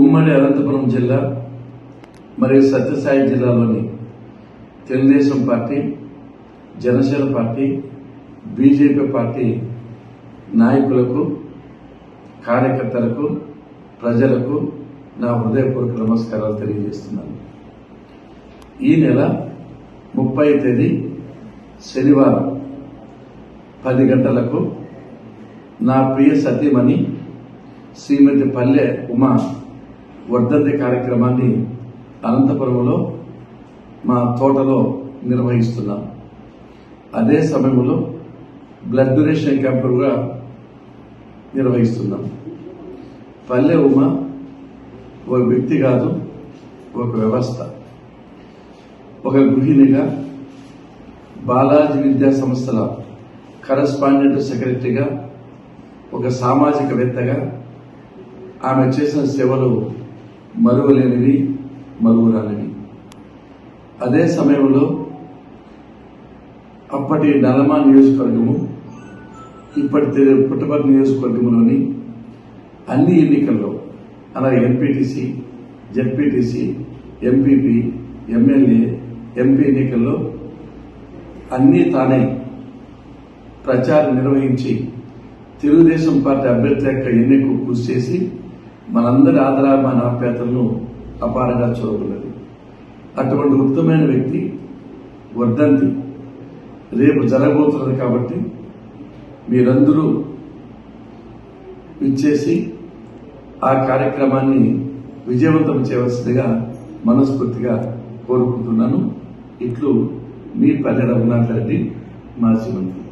ఉమ్మడి అనంతపురం జిల్లా మరియు సత్యసాయి జిల్లాలోని Telugu Desam party Janasena party BJP party నాయకులకు కార్యకర్తలకు ప్రజలకు నా హృదయపూర్వక నమస్కారాలు తెలియజేస్తున్నాను. ఈ నెల ముప్పై తేదీ శనివారం పది గంటలకు నా ప్రియ సతీమణి శ్రీమతి పల్లె ఉమా వర్ధంతి కార్యక్రమాన్ని అనంతపురంలో మా తోటలో నిర్వహిస్తున్నాం. అదే సమయంలో బ్లడ్ డొనేషన్ క్యాంప్ కూడా నిర్వహిస్తున్నాం. పల్లె ఉమ ఒక వ్యక్తి కాదు ఒక వ్యవస్థ. ఒక గృహిణిగా బాలాజీ విద్యా సంస్థల కరస్పాండెంట్ సెక్రటరీగా ఒక సామాజికవేత్తగా ఆమె చేసిన సేవలు మరువలేనివి మరువురానివి అదే సమయంలో అప్పటి నలమా నియోజకవర్గము ఇప్పటి పుట్టపర్తి నియోజకవర్గంలోని అన్ని ఎన్నికల్లో అలాగే MPTC ZPTC MPP MLA MP ఎన్నికల్లో అన్నీ తానే ప్రచారం నిర్వహించి తెలుగుదేశం పార్టీ అభ్యర్థి యొక్క ఎన్నికకు కృషి చేసి మనందరి ఆదరాభిమాన ఆప్యాతలను అపారంగా చూడగలదు అటువంటి ఉత్తమైన వ్యక్తి వర్ధంతి. రేపు జరగబోతున్నది కాబట్టి మీరందరూ ఇచ్చేసి ఆ కార్యక్రమాన్ని విజయవంతం చేయవలసిందిగా మనస్ఫూర్తిగా కోరుకుంటున్నాను. ఇట్లు మీ పల్లె రఘునాథ్ రెడ్డి మాజీ మంత్రి.